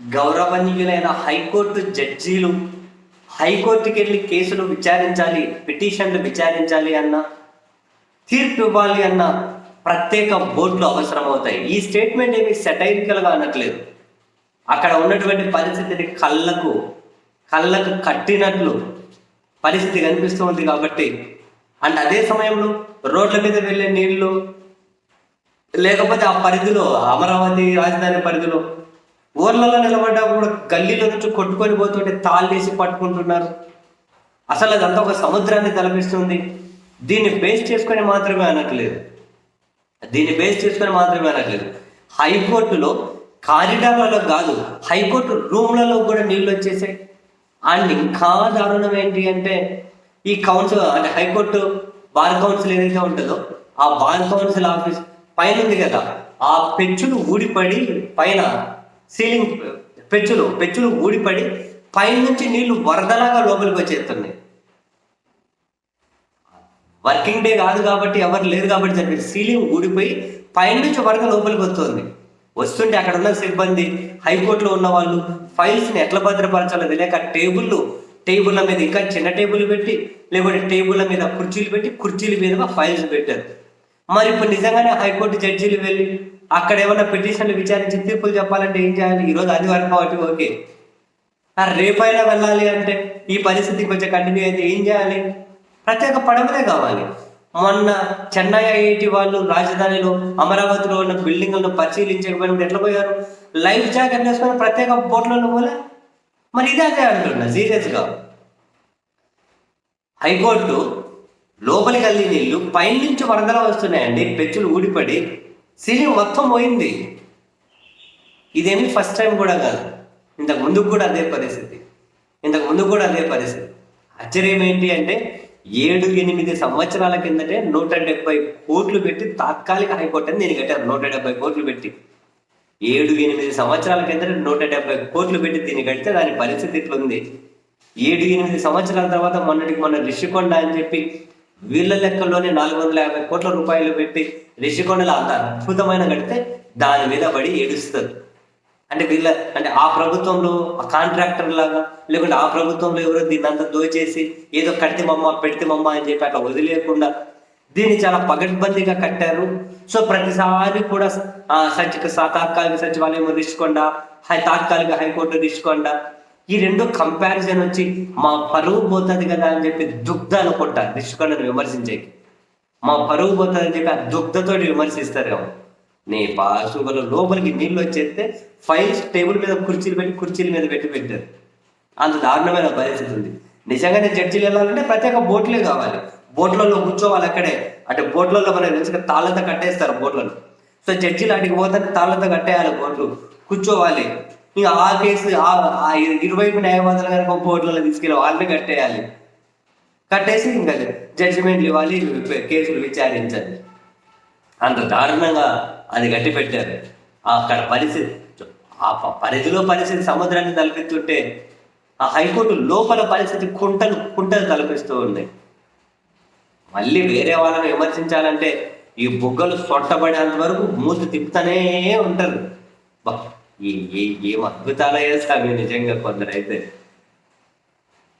గౌరవనీయులైన హైకోర్టు జడ్జీలు హైకోర్టుకి వెళ్ళి కేసులు విచారించాలి పిటిషన్లు విచారించాలి అన్న తీర్పు ఇవ్వాలి అన్న ప్రత్యేక బోర్డులు అవసరం అవుతాయి ఈ స్టేట్మెంట్ ఏమి సెటైరికల్గా అనట్లేదు. అక్కడ ఉన్నటువంటి పరిస్థితిని కళ్ళకు కళ్ళకు కట్టినట్లు పరిస్థితి కనిపిస్తూ ఉంది కాబట్టి అండ్ అదే సమయంలో రోడ్ల మీద వెళ్ళే నీళ్ళు లేకపోతే ఆ పరిధిలో అమరావతి రాజధాని పరిధిలో ఊర్లలో నిలబడ్డా కూడా గల్లీలో నుంచి కొట్టుకొని పోతుంటే తాళ్ళేసి పట్టుకుంటున్నారు. అసలు అదంతా ఒక సముద్రాన్ని తలపిస్తుంది. దీన్ని బేస్ చేసుకొని మాత్రమే అనట్లేదు. దీన్ని బేస్ చేసుకొని మాత్రమే అనట్లేదు. హైకోర్టులో కారిడార్లలో కాదు హైకోర్టు రూమ్లలో కూడా నీళ్ళు వచ్చేసాయి. అండ్ ఇంకా దారుణం ఏంటి అంటే ఈ కౌన్సిల్ అంటే హైకోర్టు బార్ కౌన్సిల్ ఏదైతే ఉంటుందో ఆ బార్ కౌన్సిల్ ఆఫీస్ పైన ఉంది కదా. ఆ పెంచులు ఊడిపడి పైన సీలింగ్ పెచ్చులు పెచ్చులు ఊడిపడి పైనుంచి నీళ్ళు వరదలాగా లోపలికి వచ్చేస్తున్నాయి. వర్కింగ్ డే కాదు కాబట్టి ఎవరు లేరు కాబట్టి జరిగింది సీలింగ్ ఊడిపోయి పైన నుంచి వరద లోపలికి వస్తుంది. వస్తుంటే అక్కడ ఉన్న సిబ్బంది హైకోర్టులో ఉన్న వాళ్ళు ఫైల్స్ని ఎట్లా భద్రపరచాలో తెలియక టేబుల్లు టేబుల్ల మీద ఇంకా చిన్న టేబుల్ పెట్టి లేకుంటే టేబుల్ల మీద కుర్చీలు పెట్టి కుర్చీల మీద ఫైల్స్ పెట్టారు. మరి ఇప్పుడు నిజంగానే హైకోర్టు జడ్జీలు వెళ్ళి అక్కడ ఏమైనా పిటిషన్లు విచారించి తీర్పులు చెప్పాలంటే ఏం చేయాలి? ఈరోజు ఆదివారం కాబట్టి ఓకే. రేపైనా వెళ్ళాలి అంటే ఈ పరిస్థితి కొంచెం కంటిన్యూ అయితే ఏం చేయాలి? ప్రత్యేక పడవలే కావాలి. మొన్న చెన్నై ఐఐటి వాళ్ళు రాజధానిలో అమరావతిలో ఉన్న బిల్డింగ్లను పరిశీలించకపోయినప్పుడు ఎట్లా పోయారు? లైఫ్ జాకెట్ వేసుకొని ప్రత్యేక బోట్లలో పోలే? మరి ఇదే అదే అంటున్నా సీరియస్గా. హైకోర్టు లోపలికి వెళ్ళి నీళ్ళు పైనుంచి వరదలు వస్తున్నాయండి పెచ్చులు ఊడిపడి సీలింగ్ మొత్తం పోయింది. ఇదేమి ఫస్ట్ టైం కూడా కాదు. ఇంతకు ముందుకు కూడా అదే పరిస్థితి. ఇంతకు ముందు కూడా అదే పరిస్థితి. ఆశ్చర్యం ఏంటి అంటే ఏడు ఎనిమిది సంవత్సరాల కిందటే నూట డెబ్బై కోట్లు పెట్టి తాత్కాలిక హైకోర్టు అని నేను కట్టారు. నూట డెబ్బై కోట్లు పెట్టి. ఏడు ఎనిమిది సంవత్సరాల కిందట నూట డెబ్బై కోట్లు పెట్టి దీన్ని కడితే దాని పరిస్థితి ఇట్లుంది ఏడు ఎనిమిది సంవత్సరాల తర్వాత మొన్నటికి మొన్న రిషికొండ అని చెప్పి వీళ్ళ లెక్కల్లోనే నాలుగు వందల యాభై కోట్ల రూపాయలు పెట్టి రిషికొండలు అంత అద్భుతమైన కడితే దాని మీద పడి ఏడుస్తుంది. అంటే వీళ్ళ అంటే ఆ ప్రభుత్వంలో ఆ కాంట్రాక్టర్ లాగా లేకుంటే ఆ ప్రభుత్వంలో ఎవరో దీన్ని అంతా దోచేసి ఏదో కడితే మమ్మ పెడితే మమ్మ అని చెప్పి అట్లా వదిలేయకుండా దీన్ని చాలా పగడ్బందీగా కట్టారు. సో ప్రతిసారి కూడా ఆ సచిక తాత్కాలిక సచివాలయం రిషికొండ హై తాత్కాలిక హైకోర్టు రిషికొండ ఈ రెండు కంపారిజన్ వచ్చి మా పరువు పోతుంది కదా అని చెప్పి దుగ్ధ అనుకుంటా రిషికొండను విమర్శించేకి. మా పరువు పోతుంది అని చెప్పి ఆ దుగ్ధతో విమర్శిస్తారు ఏమో నీ పాశువుల లోపలికి నీళ్ళు వచ్చేస్తే ఫైల్స్ టేబుల్ మీద కుర్చీలు పెట్టి కుర్చీల మీద పెట్టి పెట్టారు. అంత దారుణమైన పరిస్థితి ఉంది. నిజంగానే జడ్జీలు వెళ్ళాలంటే ప్రత్యేక బోట్లే కావాలి. బోట్లలో కూర్చోవాలి అక్కడే. అంటే బోట్లలో మనకి నిజంగా తాళ్ళతో కట్టేస్తారు బోట్లలో సో జడ్జీలు అడిగి పోతే తాళ్ళతో కట్టేయాలి బోట్లు. కూర్చోవాలి. ఇంకా ఆ కేసు ఆ- ఇరువైపు న్యాయవాదులు కనుక కోర్టులలో తీసుకెళ్ళి వాళ్ళని కట్టేయాలి. కట్టేసి ఇంకా జడ్జిమెంట్లు ఇవ్వాలి కేసులు విచారించాలి అంత దారుణంగా అది గట్టి పెట్టారు అక్కడ పరిస్థితి ఆ ప- పరిధిలో పరిస్థితి సముద్రాన్ని తలపిస్తుంటే ఆ హైకోర్టు లోపల పరిస్థితి కుంటలు కుంటలు తలపిస్తూ ఉంది మళ్ళీ వేరే వాళ్ళని విమర్శించాలంటే ఈ బుగ్గలు సొట్టబడేంత వరకు మూతి తిప్పుతూనే ఉంటారు. ఈ ఏం అద్భుతాలు చేస్తాం నిజంగా కొందరైతే.